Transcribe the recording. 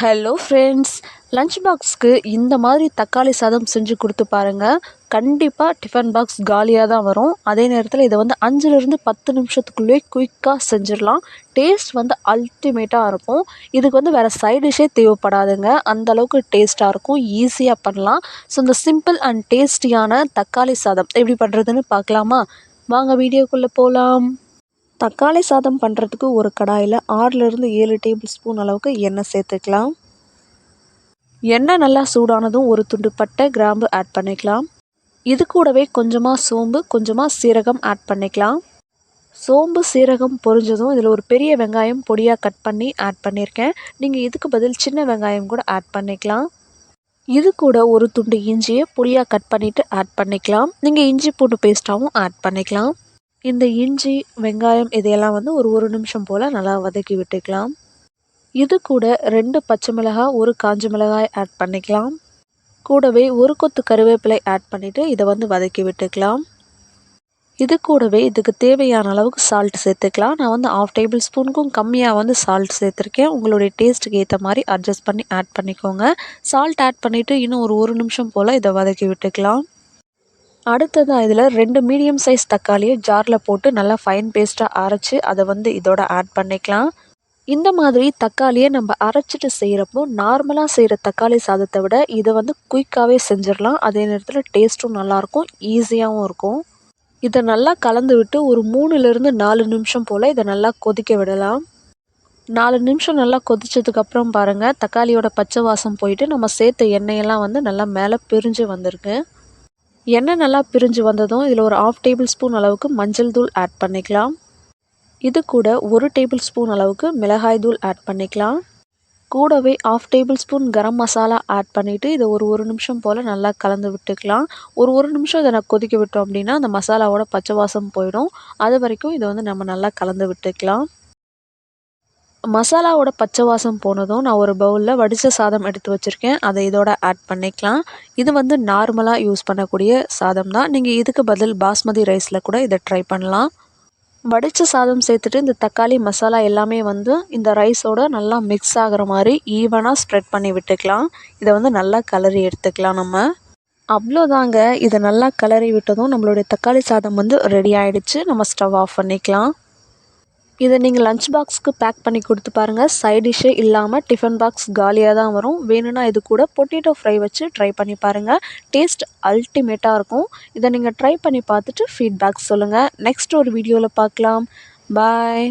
Hello friends lunch பாக்ஸ்க்கு இந்த மாதிரி தக்காளி சாதம் செஞ்சு கொடுத்து பாருங்கள் கண்டிப்பாக டிஃபன் பாக்ஸ் காலியாக தான் வரும். அதே நேரத்தில் இதை வந்து அஞ்சுலேருந்து பத்து நிமிஷத்துக்குள்ளேயே குயிக்காக செஞ்சிடலாம். டேஸ்ட் வந்து அல்டிமேட்டாக இருக்கும். இதுக்கு வந்து வேறு சைட் டிஷ்ஷே தேவைப்படாதுங்க. அந்தளவுக்கு டேஸ்ட்டாக இருக்கும். ஈஸியாக பண்ணலாம். ஸோ இந்த சிம்பிள் அண்ட் டேஸ்டியான தக்காளி சாதம் எப்படி பண்ணுறதுன்னு பார்க்கலாமா? வாங்க வீடியோக்குள்ளே போகலாம் தக்காளி சாதம் பண்ணுறதுக்கு ஒரு கடாயில் ஆறுலேருந்து ஏழு டேபிள் ஸ்பூன் அளவுக்கு எண்ணெய் சேர்த்துக்கலாம். எண்ணெய் நல்லா சூடானதும் ஒரு துண்டு பட்டை கிராம்பு ஆட் பண்ணிக்கலாம். இது கூடவே கொஞ்சமாக சோம்பு கொஞ்சமாக சீரகம் ஆட் பண்ணிக்கலாம். சோம்பு சீரகம் பொரிஞ்சதும் இதில் ஒரு பெரிய வெங்காயம் பொடியாக கட் பண்ணி ஆட் பண்ணியிருக்கேன் நீங்கள் இதுக்கு பதில் சின்ன வெங்காயம் கூட ஆட் பண்ணிக்கலாம். இது கூட ஒரு துண்டு இஞ்சியை பொடியாக கட் பண்ணிவிட்டு ஆட் பண்ணிக்கலாம். நீங்கள் இஞ்சி பூண்டு பேஸ்ட்டாகவும் ஆட் பண்ணிக்கலாம். இந்த இஞ்சி வெங்காயம் இதையெல்லாம் வந்து ஒரு ஒரு நிமிஷம் போல் நல்லா வதக்கி விட்டுக்கலாம். இது கூட ரெண்டு பச்சை மிளகாய் ஒரு காஞ்ச மிளகாய் ஆட் பண்ணிக்கலாம். கூடவே ஒரு கொத்து கருவேப்பிலை ஆட் பண்ணிவிட்டு இதை வந்து வதக்கி விட்டுக்கலாம். இது கூடவே இதுக்கு தேவையான அளவுக்கு சால்ட் சேர்த்துக்கலாம். நான் வந்து ஆஃப் டேபிள் ஸ்பூனுக்கும் கம்மியாக வந்து சால்ட் சேர்த்துருக்கேன். உங்களுடைய டேஸ்ட்டுக்கு ஏற்ற மாதிரி அட்ஜஸ்ட் பண்ணி ஆட் பண்ணிக்கோங்க. சால்ட் ஆட் பண்ணிவிட்டு இன்னும் ஒரு ஒரு நிமிஷம் போல் இதை வதக்கி விட்டுக்கலாம். அடுத்ததாக இதில் ரெண்டு மீடியம் சைஸ் தக்காளியை ஜாரில் போட்டு நல்லா ஃபைன் பேஸ்ட்டாக அரைச்சி அதை வந்து இதோட ஆட் பண்ணிக்கலாம். இந்த மாதிரி தக்காளியை நம்ம அரைச்சிட்டு செய்கிறப்போ நார்மலாக செய்கிற தக்காளி சாதத்தை விட இதை வந்து குயிக்காகவே செஞ்சிடலாம். அதே நேரத்தில் டேஸ்ட்டும் நல்லாயிருக்கும் ஈஸியாகவும் இருக்கும் இதை நல்லா கலந்து விட்டு ஒரு மூணுலேருந்து நாலு நிமிஷம் போல் இதை நல்லா கொதிக்க விடலாம். நாலு நிமிஷம் நல்லா கொதிச்சதுக்கப்புறம் பாருங்கள் தக்காளியோட பச்சை வாசம் போயிட்டு நம்ம சேர்த்த எண்ணெயெல்லாம் வந்து நல்லா மேலே பிரிஞ்சு வந்திருக்கு. எண்ணெய் நல்லா பிரிஞ்சு வந்ததும் இதில் ஒரு ஆஃப் டேபிள் ஸ்பூன் அளவுக்கு மஞ்சள் தூள் ஆட் பண்ணிக்கலாம். இது கூட ஒரு டேபிள் ஸ்பூன் அளவுக்கு மிளகாய் தூள் ஆட் பண்ணிக்கலாம். கூடவே half tablespoon garam masala add பண்ணிவிட்டு இதை ஒரு ஒரு நிமிஷம் போல் நல்லா கலந்து விட்டுக்கலாம். ஒரு ஒரு நிமிஷம் இதை நான் கொதிக்க விட்டோம் அப்படின்னா அந்த மசாலாவோட பச்சை வாசம் போயிடும். அது வரைக்கும் இதை வந்து நம்ம நல்லா கலந்து விட்டுக்கலாம். மசாலாவோட பச்சை வாசம் போனதும் நான் ஒரு பவுலில் வடித்த சாதம் எடுத்து வச்சுருக்கேன். அதை இதோட ஆட் பண்ணிக்கலாம். இது வந்து நார்மலாக யூஸ் பண்ணக்கூடிய சாதம் தான். நீங்கள் இதுக்கு பதில் பாஸ்மதி ரைஸில் கூட இதை ட்ரை பண்ணலாம். வடித்த சாதம் சேர்த்துட்டு இந்த தக்காளி மசாலா எல்லாமே வந்து இந்த ரைஸோட நல்லா மிக்ஸ் ஆகிற மாதிரி ஈவனாக ஸ்ப்ரெட் பண்ணி விட்டுக்கலாம். இதை வந்து நல்லா கலரி எடுத்துக்கலாம் நம்ம. அவ்வளோதாங்க. இதை நல்லா கலரி விட்டதும் நம்மளுடைய தக்காளி சாதம் வந்து ரெடி ஆகிடுச்சு நம்ம ஸ்டவ் ஆஃப் பண்ணிக்கலாம். இதை நீங்கள் லஞ்ச் பாக்ஸ்க்கு பேக் பண்ணி கொடுத்து பாருங்கள் சைட் டிஷ்ஷே இல்லாமல் டிஃபன் பாக்ஸ் காலியாக தான் வரும். வேணும்னா இது கூட பொட்டேட்டோ ஃப்ரை வச்சு ட்ரை பண்ணி பாருங்கள் டேஸ்ட் அல்டிமேட்டாக இருக்கும். இதை நீங்கள் ட்ரை பண்ணி பார்த்துட்டு ஃபீட்பேக் சொல்லுங்கள் நெக்ஸ்ட் ஒரு வீடியோவில் பார்க்கலாம். பாய்